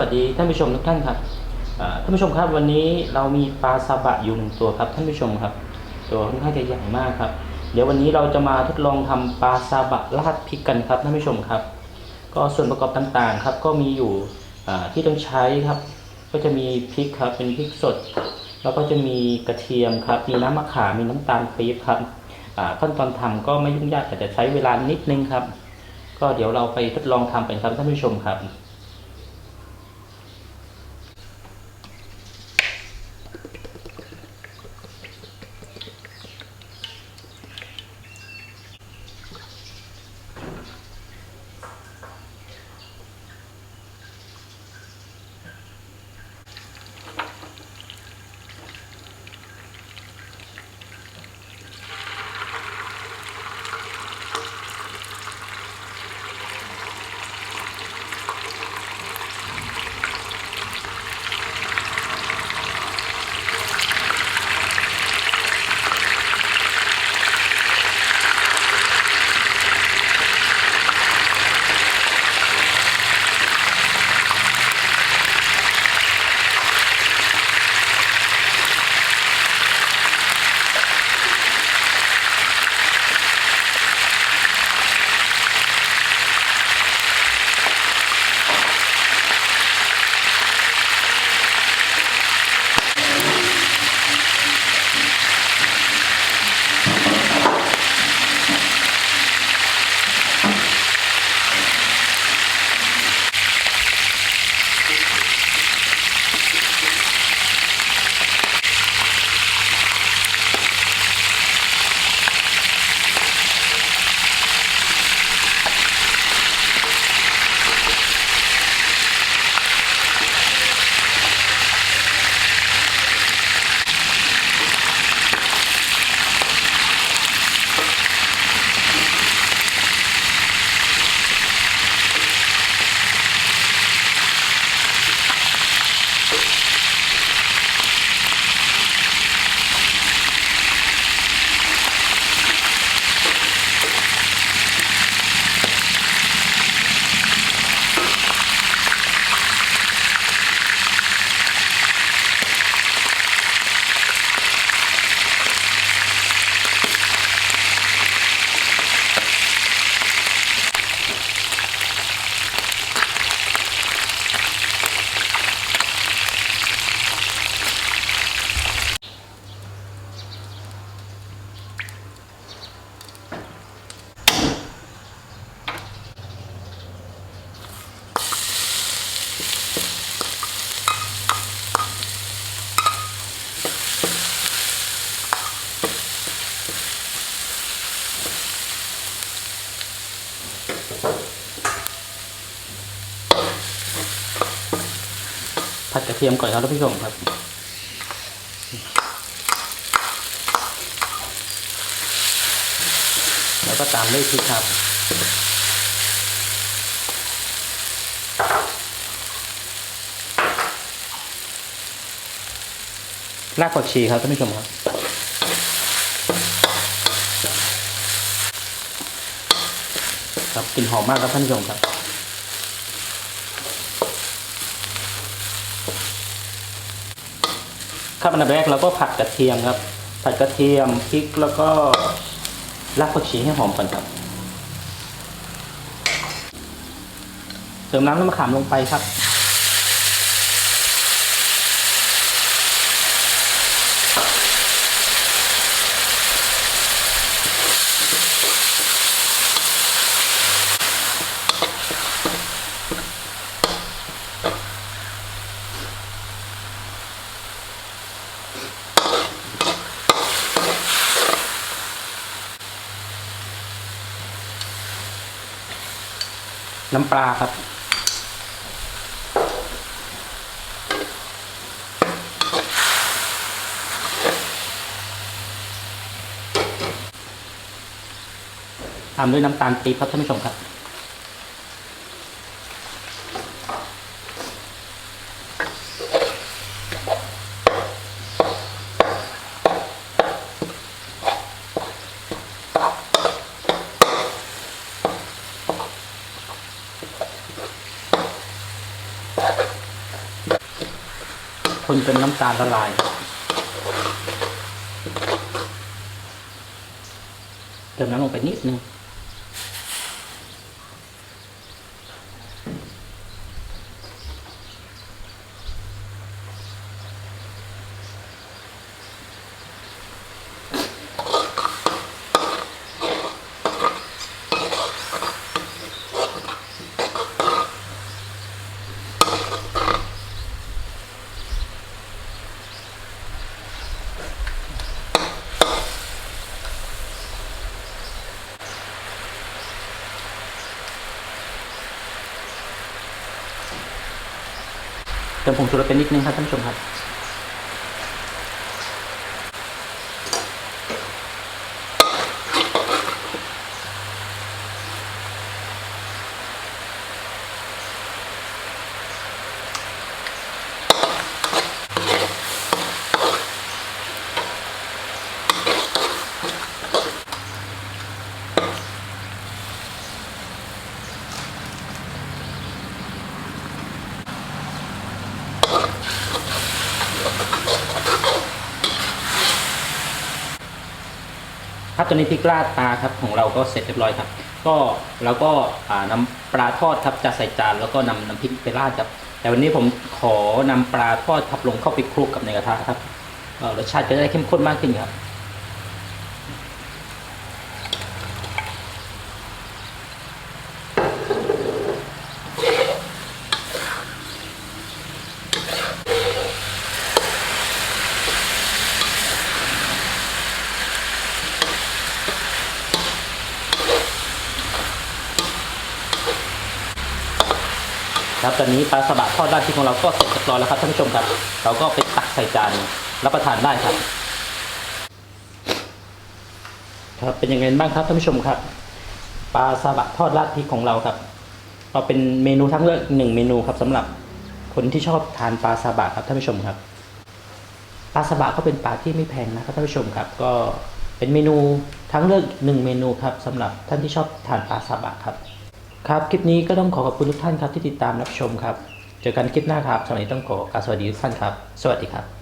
วัสดีท่านผู้ชมทุกท่านครับท่านผู้ชมครับวันนี้เรามีปลาซาบะอยู่หนึ่งตัวครับท่านผู้ชมครับ ตัวค่อนข้างจะใหญ่มากครับ เดี๋ยววันนี้เราจะมาทดลองทำปลาซาบะราดพริกกันครับท่านผู้ชมครับ ก็ส่วนประกอบต่างๆครับ ก็มีอยู่ที่ต้องใช้ครับ ก็จะมีพริกครับ เป็นพริกสด แล้วก็จะมีกระเทียมครับ มีน้ำมะขามมีน้ำตาลปี๊บครับขั้นตอนทำก็ไม่ยุ่งยากแต่จะใช้เวลานิดนึงครับ ก็เดี๋ยวเราไปทดลองทำกันครับท่านผู้ชมครับ ผัดกระเทียมก่อนครับท่านผู้ชมครับ แล้วก็ตามด้วยพริกครับรากผักชีครับท่านผู้ชมครับครับกลิ่นหอมมากครับท่านผู้ชมครับ ขั้นตอนแรกเราก็ผัดกระเทียมครับ ผัดกระเทียมพริกแล้วก็รากผักชีให้หอมก่อนครับ เติมน้ำน้ำมะขามลงไปครับ น้ำปลาครับ ตามด้วยน้ำตาลปี๊บครับท่านผู้ชมครับ คนจนน้ำตาลละลายเติมน้ำลงไปนิดนึง เติมผงชูรสไปนิดนึงครับท่านผู้ชมครับ ครับตอนนี้พริกลาดปลาครับของเราก็เสร็จเรียบร้อยครับ ก็เราก็นำนำปลาทอดครับจะใส่จานแล้วก็นำน้ำพริกไปราดครับ แต่วันนี้ผมขอนำปลาทอดครับลงเข้าไปคลุกกับในกระทะครับรสชาติจะได้เข้มข้นมากขึ้นครับ ตอนนี้ปลาสบะทอดราดพริกของเราก็เสร็จเรียบร้อยแล้วครับท่านผู้ชมครับ เราก็ไปตักใส่จานรับประทานได้ครับครับเป็นยังไงบ้างครับท่านผู้ชมครับปลาซาบะทอดราดพริกของเราครับเราเป็นเมนูทั้งเลือกหนึ่งเมนูครับสำหรับคนที่ชอบทานปลาซาบะครับท่านผู้ชมครับปลาซาบะก็เป็นปลาที่ไม่แพงนะครับท่านผู้ชมครับก็เป็นเมนูทั้งเลือกหนึ่งเมนูครับสำหรับท่านที่ชอบทานปลาซาบะครับ ครับ คลิปนี้ก็ต้องขอขอบคุณทุกท่านครับที่ติดตามรับชมครับ เจอกันคลิปหน้าครับสำหรับวันนี้ต้องขอกราบสวัสดีทุกท่านครับ สวัสดีครับ